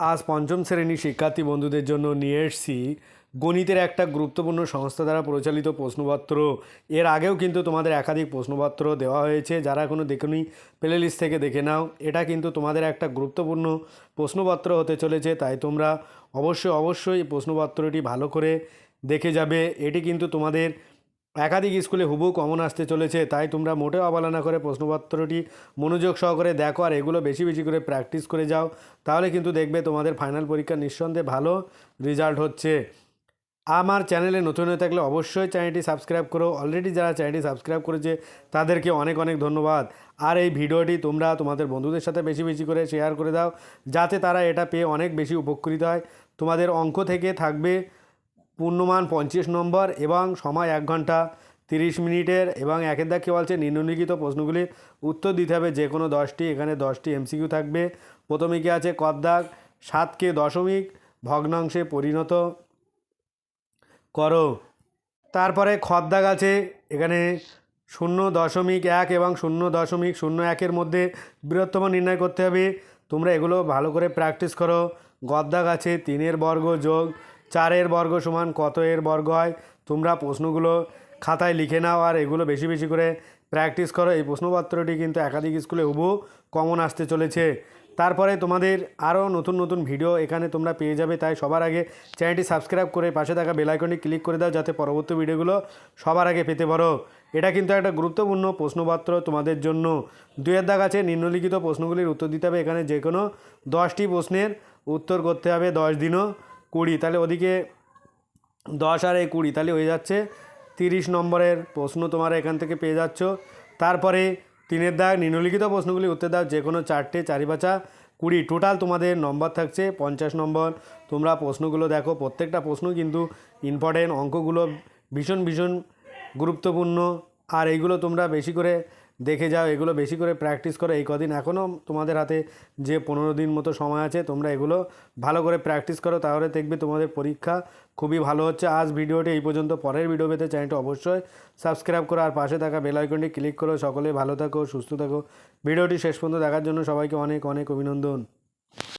আজ পঞ্চম শ্রেণির শিক্ষার্থী বন্ধুদের জন্য নিয়ে এসেছি গণিতের একটা গুরুত্বপূর্ণ সংস্থা দ্বারা পরিচালিত প্রশ্নপত্র। এর আগেও কিন্তু তোমাদের একাধিক প্রশ্নপত্র দেওয়া হয়েছে, যারা এখনও দেখুনি প্লে লিস্ট থেকে দেখে নাও। এটা কিন্তু তোমাদের একটা গুরুত্বপূর্ণ প্রশ্নপত্র হতে চলেছে, তাই তোমরা অবশ্যই অবশ্যই প্রশ্নপত্রটি ভালো করে দেখে যাবে। এটি কিন্তু তোমাদের একাধিক স্কুলে হুবু কমন আসতে চলেছে, তাই তোমরা মোটেও অবহেলা করে প্রশ্নপত্রটি মনোযোগ সহকারে দেখো আর এগুলো বেশি বেশি করে প্র্যাকটিস করে যাও, তাহলে কিন্তু দেখবে তোমাদের ফাইনাল পরীক্ষা নিঃসন্দেহে ভালো রেজাল্ট হচ্ছে। আমার চ্যানেলে নতুন হয়ে থাকলে অবশ্যই চ্যানেলটি সাবস্ক্রাইব করো, অলরেডি যারা চ্যানেলটি সাবস্ক্রাইব করেছে তাদেরকে অনেক অনেক ধন্যবাদ। আর এই ভিডিওটি তোমরা তোমাদের বন্ধুদের সাথে বেশি বেশি করে শেয়ার করে দাও, যাতে তারা এটা পেয়ে অনেক বেশি উপকৃত হয়। তোমাদের অঙ্ক থেকে থাকবে পূর্ণমান পঞ্চাশ নম্বর এবং সময় এক ঘণ্টা তিরিশ মিনিটের এবং একের দাগ কী বলছে নিম্নলিখিত প্রশ্নগুলির উত্তর দিতে হবে যে কোনো দশটি, এখানে দশটি এমসিকিউ থাকবে। প্রথমে কি আছে কদ্দাগ সাতকে দশমিক, ভগ্নাংশে পরিণত করো। তারপরে খদ্দাগ আছে? এখানে শূন্য দশমিক এক এবং শূন্য দশমিক শূন্য একের মধ্যে বৃহত্তম নির্ণয় করতে হবে। তোমরা এগুলো ভালো করে প্র্যাকটিস করো। গদ্দাগ আছে? তিনের বর্গ যোগ চারের বর্গ সমান কত এর বর্গ হয়? তোমরা প্রশ্নগুলো খাতায় লিখে নাও আর এগুলো বেশি বেশি করে প্র্যাকটিস করো। এই প্রশ্নপত্রটি কিন্তু একাধিক স্কুলে হুবু কমন আসতে চলেছে। তারপরে তোমাদের আরও নতুন নতুন ভিডিও এখানে তোমরা পেয়ে যাবে। তাই সবার আগে চ্যানেলটি সাবস্ক্রাইব করে পাশে থাকা বেল আইকনটি ক্লিক করে দাও যাতে পরবর্তী ভিডিওগুলো সবার আগে পেতে পারো। এটা কিন্তু একটা গুরুত্বপূর্ণ প্রশ্নপত্র তোমাদের জন্য। দুয়ের দাগ আছে, নিম্নলিখিত প্রশ্নগুলির উত্তর দিতে হবে। এখানে যে কোনো দশটি প্রশ্নের উত্তর করতে হবে দশ দিনও। কুড়ি, তাহলে ওদিকে দশ আর এই কুড়ি, তাহলে হয়ে যাচ্ছে তিরিশ নম্বরের প্রশ্ন তোমরা এখান থেকে পেয়ে যাচ্ছ। তারপরে তিনের দাগ, নিম্নলিখিত প্রশ্নগুলি উত্তর দাও, যে কোনো চারটে, চারি পাঁচা, কুড়ি। টোটাল তোমাদের নম্বর থাকছে পঞ্চাশ নম্বর। তোমরা প্রশ্নগুলো দেখো, প্রত্যেকটা প্রশ্ন কিন্তু ইম্পর্টেন্ট অঙ্কগুলো ভীষণ ভীষণ গুরুত্বপূর্ণ। আর এইগুলো তোমরা বেশি করে দেখে যাও, এগুলো বেশি করে প্র্যাকটিস করো। এই কদিন এখনও তোমাদের হাতে যে পনেরো দিন মতো সময় আছে, তোমরা এগুলো ভালো করে প্র্যাকটিস করো, তাহলে দেখবে তোমাদের পরীক্ষা খুবই ভালো হচ্ছে। আজ ভিডিওটি এই পর্যন্ত, পরের ভিডিও পেতে চ্যানেলটি অবশ্যই সাবস্ক্রাইব করো আর পাশে থাকা বেল আইকনটি ক্লিক করো। সকলে ভালো থাকো, সুস্থ থাকো। ভিডিওটি শেষ পর্যন্ত দেখার জন্য সবাইকে অনেক অনেক অভিনন্দন।